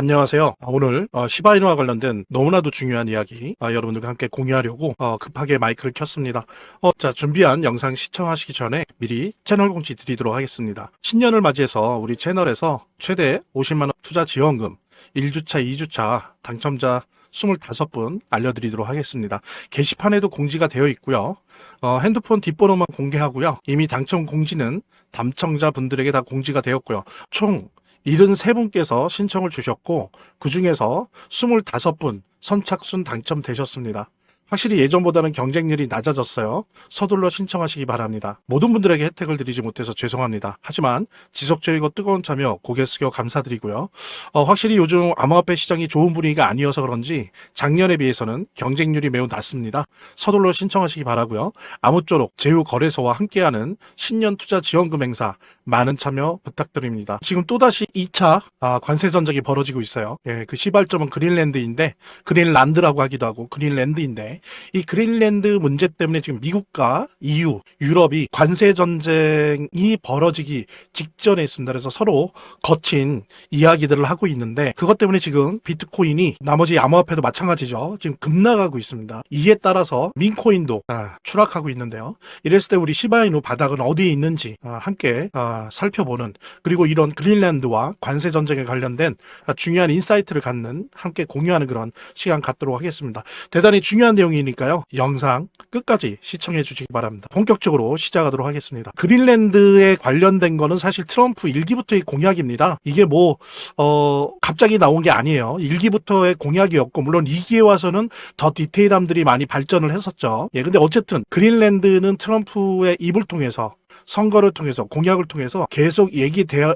안녕하세요. 아, 오늘 어, 시바이누와 관련된 너무나도 중요한 이야기 아, 여러분들과 함께 공유하려고 어, 급하게 마이크를 켰습니다. 어, 자 준비한 영상 시청하시기 전에 미리 채널 공지 드리도록 하겠습니다. 신년을 맞이해서 우리 채널에서 최대 50만 원 투자 지원금 1주차, 2주차 당첨자 25분 알려드리도록 하겠습니다. 게시판에도 공지가 되어 있고요. 어, 핸드폰 뒷번호만 공개하고요. 이미 당첨 공지는 당첨자분들에게 다 공지가 되었고요. 총 73분께서 신청을 주셨고 그 중에서 25분 선착순 당첨되셨습니다. 확실히 예전보다는 경쟁률이 낮아졌어요. 서둘러 신청하시기 바랍니다. 모든 분들에게 혜택을 드리지 못해서 죄송합니다. 하지만 지속적이고 뜨거운 참여 고개 숙여 감사드리고요. 어, 확실히 요즘 암호화폐 시장이 좋은 분위기가 아니어서 그런지 작년에 비해서는 경쟁률이 매우 낮습니다. 서둘러 신청하시기 바라고요. 아무쪼록 제휴거래소와 함께하는 신년 투자 지원금 행사 많은 참여 부탁드립니다. 지금 또다시 2차 아, 관세 전쟁이 벌어지고 있어요. 예, 그 시발점은 그린랜드인데 그린란드라고 하기도 하고 그린랜드인데 이 그린랜드 문제 때문에 지금 미국과 EU, 유럽이 관세 전쟁이 벌어지기 직전에 있습니다. 그래서 서로 거친 이야기들을 하고 있는데 그것 때문에 지금 비트코인이 나머지 암호화폐도 마찬가지죠. 지금 급락하고 있습니다. 이에 따라서 민코인도 아, 추락하고 있는데요. 이랬을 때 우리 시바이누 바닥은 어디에 있는지 아, 함께 아, 살펴보는 그리고 이런 그린랜드와 관세 전쟁에 관련된 아, 중요한 인사이트를 갖는 함께 공유하는 그런 시간 갖도록 하겠습니다. 대단히 중요한 내용 이니까요. 영상 끝까지 시청해 주시기 바랍니다. 본격적으로 시작하도록 하겠습니다. 그린랜드에 관련된 거는 사실 트럼프 일기부터의 공약입니다. 이게 뭐, 어, 갑자기 나온 게 아니에요. 일기부터의 공약이었고, 물론 2기에 와서는 더 디테일함들이 많이 발전을 했었죠. 예, 근데 어쨌든 그린랜드는 트럼프의 입을 통해서 선거를 통해서 공약을 통해서 계속 얘기되어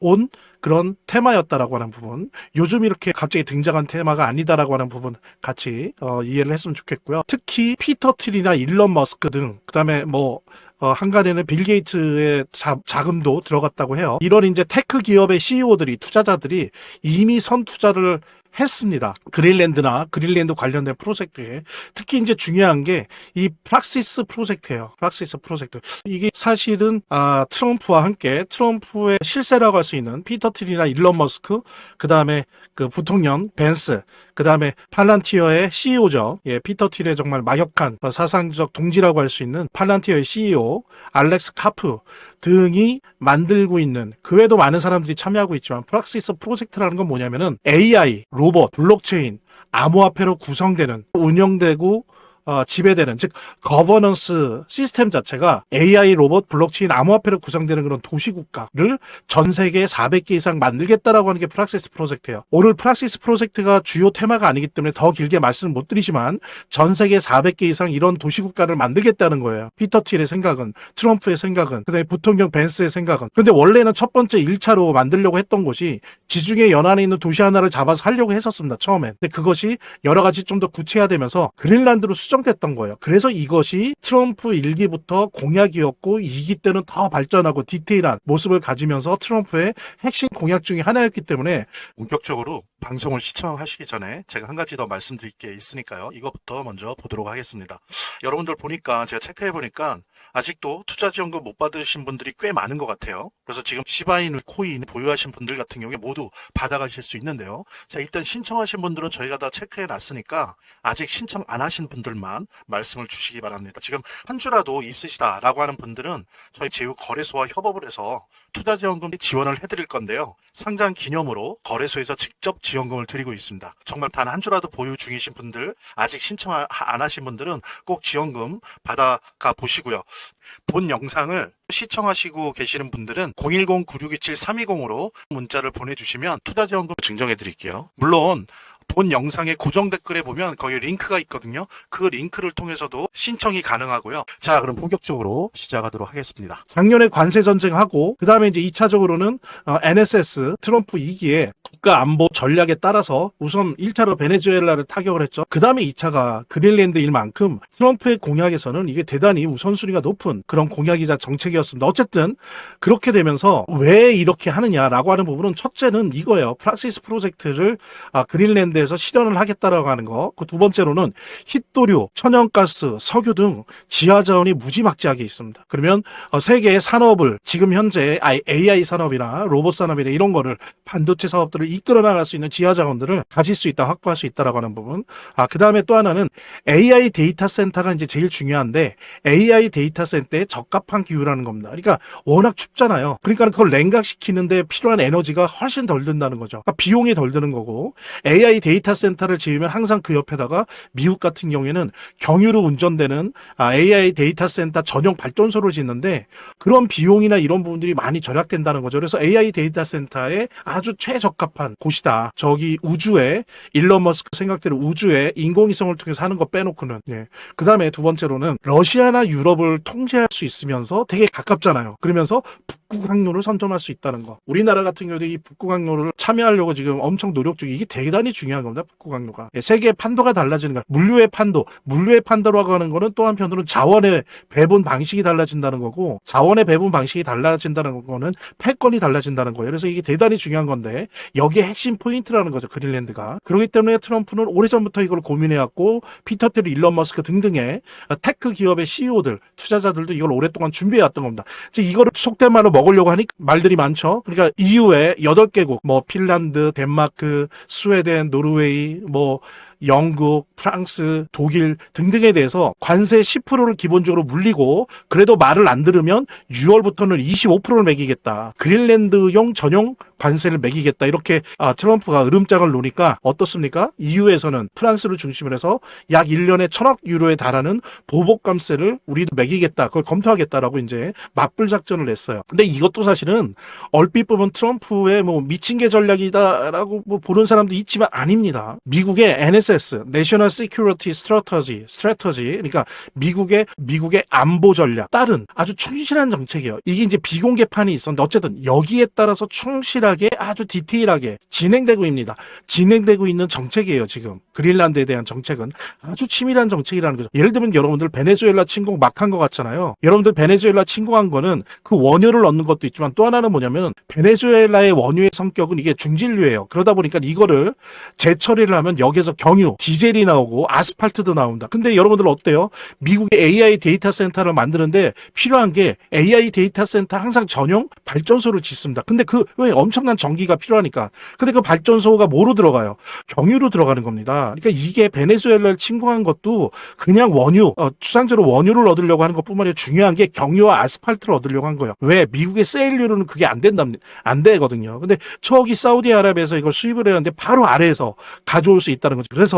온 그런 테마였다라고 하는 부분 요즘 이렇게 갑자기 등장한 테마가 아니다라고 하는 부분 같이 어, 이해를 했으면 좋겠고요. 특히 피터 틸이나 일론 머스크 등 그다음에 뭐 어, 한간에는 빌 게이츠의 자, 자금도 들어갔다고 해요. 이런 이제 테크 기업의 CEO들이 투자자들이 이미 선 투자를 했습니다. 그린랜드나 그린랜드 관련된 프로젝트에 특히 이제 중요한 게 이 프락시스 프로젝트예요. 프락시스 프로젝트. 이게 사실은 아, 트럼프와 함께 트럼프의 실세라고 할 수 있는 피터 틸이나 일론 머스크, 그 다음에 그 부통령 벤스, 그 다음에 팔란티어의 CEO죠. 예, 피터 틸의 정말 막역한 어, 사상적 동지라고 할 수 있는 팔란티어의 CEO 알렉스 카프 등이 만들고 있는 그 외에도 많은 사람들이 참여하고 있지만 프락시스 프로젝트라는 건 뭐냐면은 AI, 로봇, 블록체인, 암호화폐로 구성되는 운영되고 어, 지배되는 즉 거버넌스 시스템 자체가 AI 로봇 블록체인 암호화폐로 구성되는 그런 도시국가를 전 세계 400개 이상 만들겠다라고 하는 게 프락시스 프로젝트예요. 오늘 프락시스 프로젝트가 주요 테마가 아니기 때문에 더 길게 말씀을 못 드리지만 전 세계 400개 이상 이런 도시국가를 만들겠다는 거예요. 피터 틸의 생각은 트럼프의 생각은 그다음에 부통령 벤스의 생각은 근데 원래는 첫 번째 1차로 만들려고 했던 곳이 지중해 연안에 있는 도시 하나를 잡아서 하려고 했었습니다. 처음엔. 근데 그것이 여러 가지 좀 더 구체화되면서 그린란드로 수정 됐던 거예요. 그래서 이것이 트럼프 일기부터 공약이었고 2기 때는 더 발전하고 디테일한 모습을 가지면서 트럼프의 핵심 공약 중에 하나였기 때문에 본격적으로 방송을 시청하시기 전에 제가 한 가지 더 말씀드릴 게 있으니까요. 이것부터 먼저 보도록 하겠습니다. 여러분들 보니까 제가 체크해 보니까 아직도 투자 지원금 못 받으신 분들이 꽤 많은 것 같아요. 그래서 지금 시바이누 코인 보유하신 분들 같은 경우에 모두 받아가실 수 있는데요. 자, 일단 신청하신 분들은 저희가 다 체크해 놨으니까 아직 신청 안 하신 분들만 말씀을 주시기 바랍니다. 지금 한 주라도 있으시다라고 하는 분들은 저희 제휴 거래소와 협업을 해서 투자 지원금 지원을 해 드릴 건데요. 상장 기념으로 거래소에서 직접 지원금을 드리고 있습니다. 정말 단 한 주라도 보유 중이신 분들, 아직 신청 안 하신 분들은 꼭 지원금 받아가 보시고요. 본 영상을 시청하시고 계시는 분들은 010-9627-320으로 문자를 보내주시면 투자 지원금 증정해 드릴게요. 물론 본 영상의 고정 댓글에 보면 거기 링크가 있거든요. 그 링크를 통해서도 신청이 가능하고요. 자, 그럼 본격적으로 시작하도록 하겠습니다. 작년에 관세 전쟁하고 그 다음에 이제 2차적으로는 어, NSS 트럼프 2기에 국가 안보 전략에 따라서 우선 1차로 베네수엘라를 타격을 했죠. 그 다음에 2차가 그린랜드일 만큼 트럼프의 공약에서는 이게 대단히 우선순위가 높은 그런 공약이자 정책이었습니다. 어쨌든 그렇게 되면서 왜 이렇게 하느냐라고 하는 부분은 첫째는 이거예요. 프락시스 프로젝트를 아, 그린랜드에 대해서 실현을 하겠다라고 하는 거. 그 두 번째로는 hit도류, 천연가스, 석유 등 지하 자원이 무지막지하게 있습니다. 그러면 어, 세계의 산업을 지금 현재 AI 산업이나 로봇 산업이나 이런 거를 반도체 사업들을 이끌어 나갈 수 있는 지하 자원들을 가질 수 있다, 확보할 수 있다라고 하는 부분. 아, 그 다음에 또 하나는 AI 데이터 센터가 이제 제일 중요한데 AI 데이터 센터에 적합한 기후라는 겁니다. 그러니까 워낙 춥잖아요. 그러니까 그걸 냉각시키는데 필요한 에너지가 훨씬 덜 든다는 거죠. 그러니까 비용이 덜 드는 거고 AI 데이터 센터를 지으면 항상 그 옆에다가 미국 같은 경우에는 경유로 운전되는 아, AI 데이터 센터 전용 발전소를 짓는데 그런 비용이나 이런 부분들이 많이 절약된다는 거죠. 그래서 AI 데이터 센터에 아주 최적합한 곳이다. 저기 우주에 일론 머스크 생각대로 우주에 인공위성을 통해서 하는 거 빼놓고는 예. 그 다음에 두 번째로는 러시아나 유럽을 통제할 수 있으면서 되게 가깝잖아요. 그러면서 북 극 항로를 선점할 수 있다는 거. 우리나라 같은 경우도 이 북극 항로를 참여하려고 지금 엄청 노력 중이 이게 대단히 중요한 겁니다. 북극 항로가. 예, 세계의 판도가 달라지는 거. 물류의 판도, 물류의 판도라고 하는 거는 또 한편으로는 자원의 배분 방식이 달라진다는 거고 자원의 배분 방식이 달라진다는 거는 패권이 달라진다는 거예요. 그래서 이게 대단히 중요한 건데 여기에 핵심 포인트라는 거죠. 그린랜드가. 그렇기 때문에 트럼프는 오래전부터 이걸 고민해왔고 피터 테리, 일론 머스크 등등의 테크 기업의 CEO들, 투자자들도 이걸 오랫동안 준비해왔던 겁니다. 이거를 속된 말로 먹으려고 하니 말들이 많죠. 그러니까 EU의 8개국, 뭐 핀란드, 덴마크, 스웨덴, 노르웨이, 뭐 영국, 프랑스, 독일 등등에 대해서 관세 10%를 기본적으로 물리고 그래도 말을 안 들으면 6월부터는 25%를 매기겠다. 그린랜드용 전용 관세를 매기겠다. 이렇게 아, 트럼프가 으름장을 놓으니까 어떻습니까? EU에서는 프랑스를 중심으로 해서 약 1년에 천억 유로에 달하는 보복 감세를 우리도 매기겠다. 그걸 검토하겠다라고 이제 맞불 작전을 냈어요. 근데 이것도 사실은 얼핏 보면 트럼프의 뭐 미친 개 전략이다라고 뭐 보는 사람도 있지만 아닙니다. 미국의 NSS, National Security Strategy, Strategy, 그러니까 미국의 미국의 안보 전략 따른 아주 충실한 정책이에요. 이게 이제 비공개판이 있었는데 어쨌든 여기에 따라서 충실하게 아주 디테일하게 진행되고 있습니다. 진행되고 있는 정책이에요. 지금 그린란드에 대한 정책은 아주 치밀한 정책이라는 거죠. 예를 들면 여러분들 베네수엘라 침공 막 한 것 같잖아요. 여러분들 베네수엘라 침공한 거는 그 원유를 얻는 것도 있지만 또 하나는 뭐냐면 베네수엘라의 원유의 성격은 이게 중진류예요. 그러다 보니까 이거를 재처리를 하면 여기에서 경유, 디젤이 나오고 아스팔트도 나온다. 근데 여러분들 어때요? 미국의 AI 데이터 센터를 만드는데 필요한 게 AI 데이터 센터 항상 전용 발전소를 짓습니다. 근데 그 왜 엄청난 전기가 필요하니까. 근데 그 발전소가 뭐로 들어가요? 경유로 들어가는 겁니다. 그러니까 이게 베네수엘라를 침공한 것도 그냥 원유, 어, 추상적으로 원유를 얻으려고 하는 것뿐만 아니라 중요한 게 경유와 아스팔트를 얻으려고 한 거예요. 왜? 미국의 세일류로는 그게 안 된답니다. 안 되거든요. 근데 저기 사우디아라비아에서 이걸 수입을 해야 하는데 바로 아래에서 가져올 수 있다는 거죠. 그래서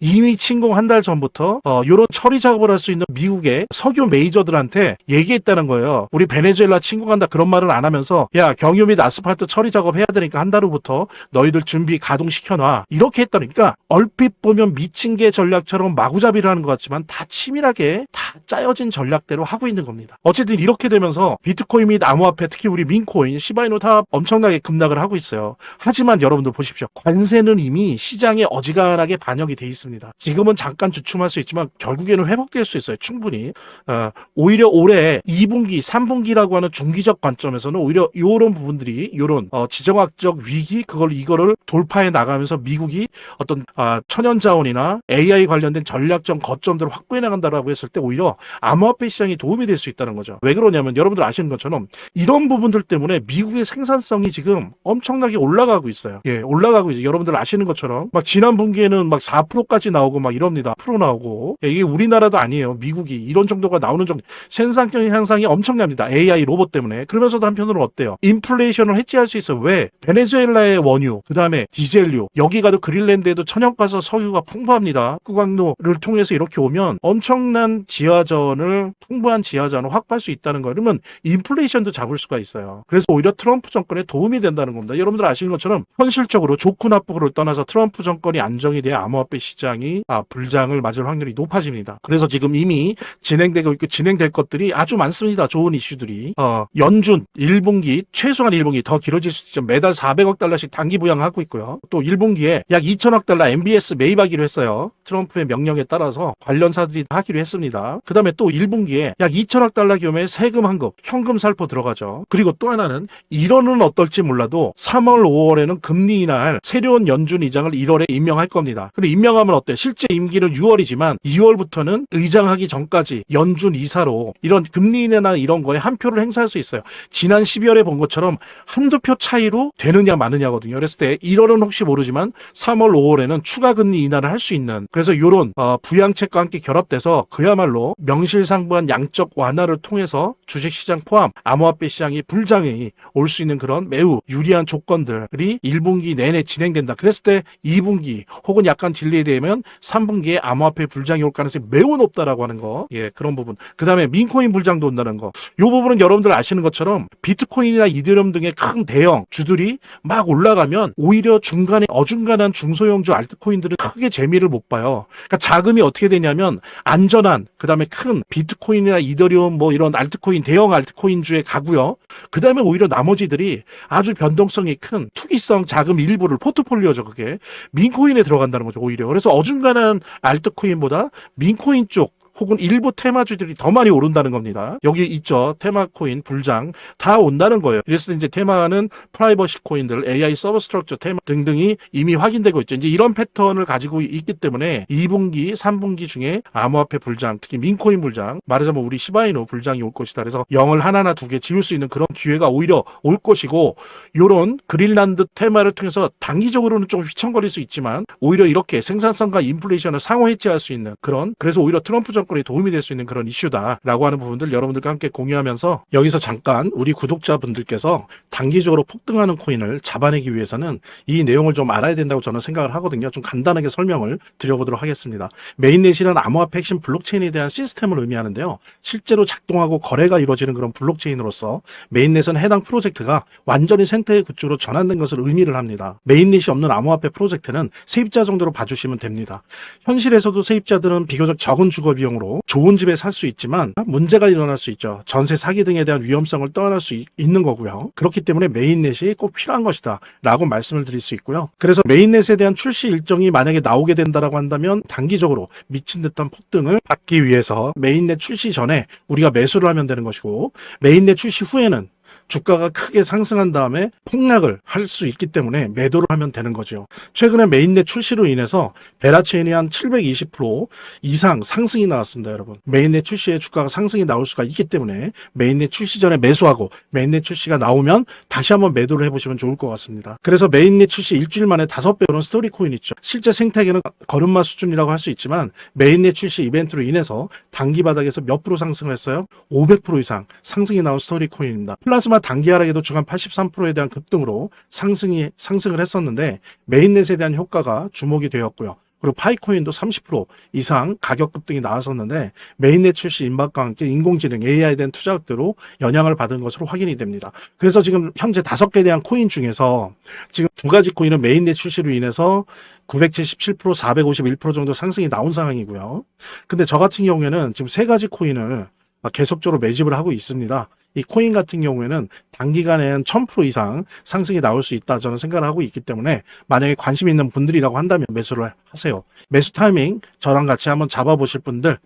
이미 침공 한 달 전부터 어, 이런 처리 작업을 할 수 있는 미국의 석유 메이저들한테 얘기했다는 거예요. 우리 베네수엘라 침공한다 그런 말을 안 하면서 야 경유 및 아스팔트 처리 작업 해야 되니까 한 달 후부터 너희들 준비 가동시켜놔 이렇게 했다니까 얼핏 보면 미친 개 전략처럼 마구잡이를 하는 것 같지만 다 치밀하게 다 짜여진 전략대로 하고 있는 겁니다. 어쨌든 이렇게 되면서 비트코인 및 암호화폐 특히 우리 민코인 시바이노 다 엄청나게 급락을 하고 있어요. 하지만 여러분들 보십시오. 관세는 이미 시장에 어지간하게 반영이 돼 있습니다. 지금은 잠깐 주춤할 수 있지만 결국에는 회복될 수 있어요. 충분히. 어, 오히려 올해 2분기, 3분기라고 하는 중기적 관점에서는 오히려 이런 부분들이 이런 어, 지정학적 위기 그걸 이거를 돌파해 나가면서 미국이 어떤 아, 천연자원이나 AI 관련된 전략적 거점들을 확보해 나간다라고 했을 때 오히려 암호화폐 시장이 도움이 될 수 있다는 거죠. 왜 그러냐면 여러분들 아시는 것처럼 이런 부분들 때문에 미국의 생산성이 지금 엄청나게 올라가고 있어요. 예, 올라가고 있어요. 여러분들 아시는 것처럼 막 지난 분기에는 막 4%까지 나오고 막 이럽니다. 프로 나오고 예, 이게 우리나라도 아니에요. 미국이 이런 정도가 나오는 정도 생산성 향상이 엄청납니다. AI 로봇 때문에 그러면서도 한편으로 어때요? 인플레이션을 해지할 수 있어. 왜? 베네수엘라의 원유, 그 다음에 디젤류 여기 가도 그린랜드에도 천연가스 석유가 풍부합니다. 구강로를 통해서 이렇게 오면 엄청난 지하전을 풍부한 지하전을 확보할 수 있다는 거. 그러면 인플레이션도 잡을 수가 있어요. 그래서 오히려 트럼프 정권에 도움이 된다는 겁니다. 여러분들 아시는 것처럼 현실적으로 좋고 나쁘고를 떠나서 트럼프 정권이 안정이 돼야 암호화폐 시장이 아, 불장을 맞을 확률이 높아집니다. 그래서 지금 이미 진행되고 있고 진행될 것들이 아주 많습니다. 좋은 이슈들이. 어, 연준 1분기 최소한 1분기 더 길어질 수 있죠. 매달 400억 달러씩 단기 부양하고 있고요. 또 1분기에 약 2천억 달러 MBS 매입하기로 했어요. 트럼프의 명령에 따라서 관련사들이 다 하기로 했습니다. 그 다음에 또 1분기에 약 2천억 달러 규모의 세금 환급, 현금 살포 들어가죠. 그리고 또 하나는 1월은 어떨지 몰라도 3월, 5월에는 금리 인하할 새로운 연준 의장을 1월에 임명할 겁니다. 그리고 임명하면 어때? 실제 임기는 6월이지만 2월부터는 의장하기 전까지 연준 이사로 이런 금리 인하나 이런 거에 한 표를 행사할 수 있어요. 지난 12월에 본 것처럼 한두 표 차이로 되느냐 마느냐거든요. 그랬을 때 1월은 혹시 모르지만 3월, 5월에는 추가 금리 인하를 할 수 있는 그래서 이런 부양책과 함께 결합돼서 그야말로 명실상부한 양적 완화를 통해서 주식시장 포함 암호화폐 시장이 불장이 올 수 있는 그런 매우 유리한 조건들이 1분기 내내 진행된다. 그랬을 때 2분기 혹은 약간 딜레이 되면 3분기에 암호화폐 불장이 올 가능성이 매우 높다라고 하는 거. 예, 그런 부분. 그 다음에 민코인 불장도 온다는 거. 이 부분은 여러분들 아시는 것처럼 비트코인이나 이더리움 등의 큰 대형 주들이 막 올라가면 오히려 중간에 어중간한 중소형주 알트코인들은 크게 재미를 못 봐요. 그러니까 자금이 어떻게 되냐면 안전한 그 다음에 큰 비트코인이나 이더리움 뭐 이런 알트코인 대형 알트코인주에 가고요. 그 다음에 오히려 나머지들이 아주 변동성이 큰 투기성 자금 일부를 포트폴리오죠 그게 민코인에 들어간다는 거죠 오히려. 그래서 어중간한 알트코인보다 민코인 쪽 혹은 일부 테마주들이 더 많이 오른다는 겁니다. 여기 있죠. 테마 코인, 불장 다 온다는 거예요. 그래서 이제 테마는 프라이버시 코인들, AI 서버 스트럭처 테마 등등이 이미 확인되고 있죠. 이제 이런 패턴을 가지고 있기 때문에 2분기, 3분기 중에 암호화폐 불장, 특히 민코인 불장, 말하자면 우리 시바이노 불장이 올 것이다. 그래서 0을 하나나 두 개 지울 수 있는 그런 기회가 오히려 올 것이고 요런 그린란드 테마를 통해서 단기적으로는 좀 휘청거릴 수 있지만 오히려 이렇게 생산성과 인플레이션을 상호 해치할 수 있는 그런 그래서 오히려 트럼프 정권에 도움이 될 수 있는 그런 이슈다라고 하는 부분들 여러분들과 함께 공유하면서 여기서 잠깐 우리 구독자분들께서 단기적으로 폭등하는 코인을 잡아내기 위해서는 이 내용을 좀 알아야 된다고 저는 생각을 하거든요. 좀 간단하게 설명을 드려보도록 하겠습니다. 메인넷이란 암호화폐 핵심 블록체인에 대한 시스템을 의미하는데요. 실제로 작동하고 거래가 이루어지는 그런 블록체인으로서 메인넷은 해당 프로젝트가 완전히 생태계 구축으로 전환된 것을 의미를 합니다. 메인넷이 없는 암호화폐 프로젝트는 세입자 정도로 봐주시면 됩니다. 현실에서도 세입자들은 비교적 적은 주거 비용 으로 좋은 집에 살 수 있지만 문제가 일어날 수 있죠. 전세 사기 등에 대한 위험성을 떠안을 수 있- 있는 거고요. 그렇기 때문에 메인넷이 꼭 필요한 것이다 라고 말씀을 드릴 수 있고요. 그래서 메인넷에 대한 출시 일정이 만약에 나오게 된다라고 한다면 단기적으로 미친 듯한 폭등을 받기 위해서 메인넷 출시 전에 우리가 매수를 하면 되는 것이고 메인넷 출시 후에는 주가가 크게 상승한 다음에 폭락을 할 수 있기 때문에 매도를 하면 되는 거죠. 최근에 메인넷 출시로 인해서 베라체인이 한 720% 이상 상승이 나왔습니다, 여러분. 메인넷 출시에 주가가 상승이 나올 수가 있기 때문에 메인넷 출시 전에 매수하고 메인넷 출시가 나오면 다시 한번 매도를 해보시면 좋을 것 같습니다. 그래서 메인넷 출시 일주일 만에 다섯 배 오른 스토리 코인 있죠. 실제 생태계는 걸음마 수준이라고 할 수 있지만 메인넷 출시 이벤트로 인해서 단기 바닥에서 몇 프로 상승을 했어요? 500% 이상 상승이 나온 스토리 코인입니다. 플라즈마 단기 하락에도 주간 83%에 대한 급등으로 상승이 상승을 했었는데 메인넷에 대한 효과가 주목이 되었고요. 그리고 파이코인도 30% 이상 가격 급등이 나왔었는데 메인넷 출시 임박과 함께 인공지능 AI에 대한 투자額대로 영향을 받은 것으로 확인이 됩니다. 그래서 지금 현재 다섯 개에 대한 코인 중에서 지금 두 가지 코인은 메인넷 출시로 인해서 977%, 451% 정도 상승이 나온 상황이고요. 근데 저 같은 경우에는 지금 세 가지 코인을 계속적으로 매집을 하고 있습니다. 이 코인 같은 경우에는 단기간에는 1000% 이상 상승이 나올 수 있다 저는 생각을 하고 있기 때문에 만약에 관심 있는 분들이라고 한다면 매수를 하세요. 매수 타이밍 저랑 같이 한번 잡아보실 분들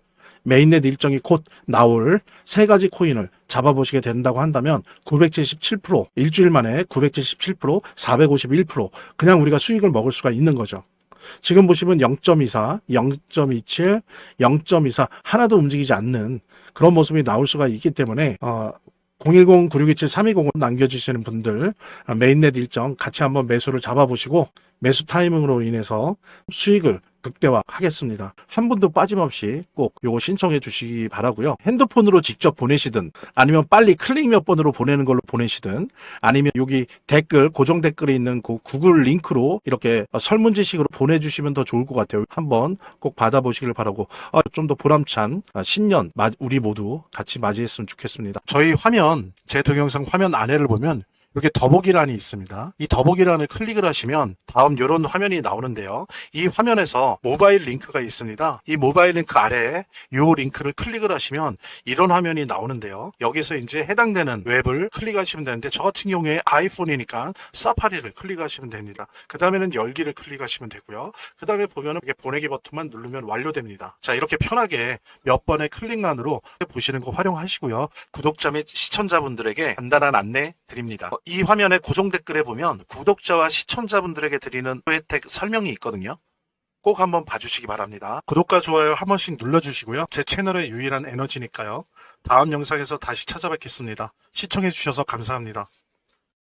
메인넷 일정이 곧 나올 세 가지 코인을 잡아보시게 된다고 한다면 977% 일주일 만에 977% 451% 그냥 우리가 수익을 먹을 수가 있는 거죠. 지금 보시면 0.24, 0.27, 0.24 하나도 움직이지 않는 그런 모습이 나올 수가 있기 때문에 어 010-9627-320을 남겨주시는 분들 아, 메인넷 일정 같이 한번 매수를 잡아보시고 매수 타이밍으로 인해서 수익을 극대화하겠습니다. 한 분도 빠짐없이 꼭 요거 신청해 주시기 바라고요. 핸드폰으로 직접 보내시든 아니면 빨리 클릭 몇 번으로 보내는 걸로 보내시든 아니면 여기 댓글 고정 댓글에 있는 그 구글 링크로 이렇게 설문지식으로 보내주시면 더 좋을 것 같아요. 한번 꼭 받아보시길 바라고 좀 더 보람찬 아, 신년 마- 우리 모두 같이 맞이했으면 좋겠습니다. 저희 화면 제 동영상 화면 안에를 보면 이렇게 더보기란이 있습니다. 이 더보기란을 클릭을 하시면 다음 이런 화면이 나오는데요. 이 화면에서 모바일 링크가 있습니다. 이 모바일 링크 아래에 이 링크를 클릭을 하시면 이런 화면이 나오는데요. 여기서 이제 해당되는 웹을 클릭하시면 되는데 저 같은 경우에 아이폰이니까 사파리를 클릭하시면 됩니다. 그 다음에는 열기를 클릭하시면 되고요. 그 다음에 보면은 이렇게 보내기 버튼만 누르면 완료됩니다. 자 이렇게 편하게 몇 번의 클릭만으로 보시는 거 활용하시고요. 구독자 및 시청자분들에게 간단한 안내 드립니다. 어, 이 화면의 고정 댓글에 보면 구독자와 시청자분들에게 드리는 혜택 설명이 있거든요. 꼭 한번 봐주시기 바랍니다. 구독과 좋아요 한 번씩 눌러주시고요. 제 채널의 유일한 에너지니까요. 다음 영상에서 다시 찾아뵙겠습니다. 시청해주셔서 감사합니다.